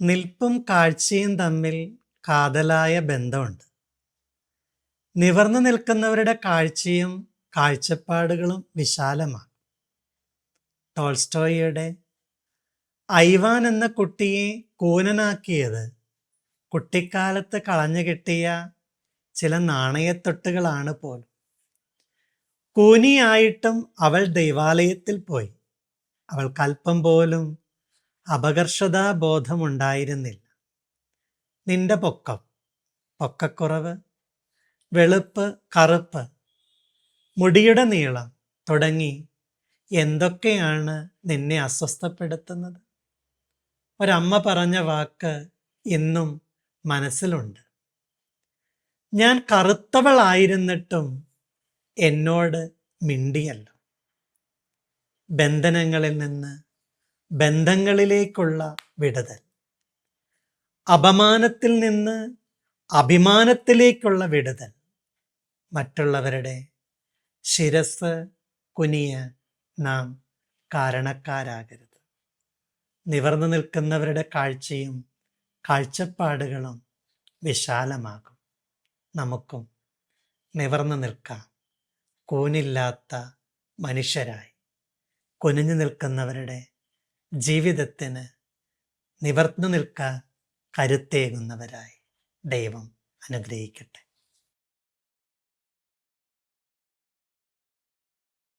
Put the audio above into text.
നിൽപ്പും കാഴ്ചയും തമ്മിൽ കാതലായ ബന്ധമുണ്ട്. നിവർന്നു നിൽക്കുന്നവരുടെ കാഴ്ചയും കാഴ്ചപ്പാടുകളും വിശാലമാണ്. ടോൾസ്റ്റോയിയുടെ ഐവാൻ എന്ന കുട്ടിയെ കൂനനാക്കിയത് കുട്ടിക്കാലത്ത് കളഞ്ഞു കിട്ടിയ ചില നാണയത്തൊട്ടുകളാണ് പോലും. കൂനിയായിട്ടും അവൾ ദൈവാലയത്തിൽ പോയി. അവൾക്ക് അല്പം പോലും അപകർഷതാ ബോധമുണ്ടായിരുന്നില്ല നിന്റെ പൊക്കം പൊക്കക്കുറവ് വെളുപ്പ് കറുപ്പ് മുടിയുടെ നീളം തുടങ്ങി എന്തൊക്കെയാണ് നിന്നെ അസ്വസ്ഥപ്പെടുത്തുന്നത്? ഒരമ്മ പറഞ്ഞ വാക്ക് ഇന്നും മനസ്സിലുണ്ട്. ഞാൻ കറുത്തവളായിരുന്നിട്ടും എന്നോട് മിണ്ടിയല്ലോ. ബന്ധനങ്ങളിൽ നിന്ന് ബന്ധങ്ങളിലേക്കുള്ള വിടുതൽ. അപമാനത്തിൽ നിന്ന് അഭിമാനത്തിലേക്കുള്ള വിടുതൽ. മറ്റുള്ളവരുടെ ശിരസ് കുനിയാൻ നാം കാരണക്കാരാകരുത്. നിവർന്നു നിൽക്കുന്നവരുടെ കാഴ്ചയും കാഴ്ചപ്പാടുകളും വിശാലമാകും. നമുക്കും നിവർന്നു നിൽക്കാം. കൂനില്ലാത്ത മനുഷ്യരായി കുനിഞ്ഞു നിൽക്കുന്നവരുടെ ജീവിതത്തിന് നിവർന്നു നിൽക്കാൻ കരുത്തേകുന്നവരായി ദൈവം അനുഗ്രഹിക്കട്ടെ.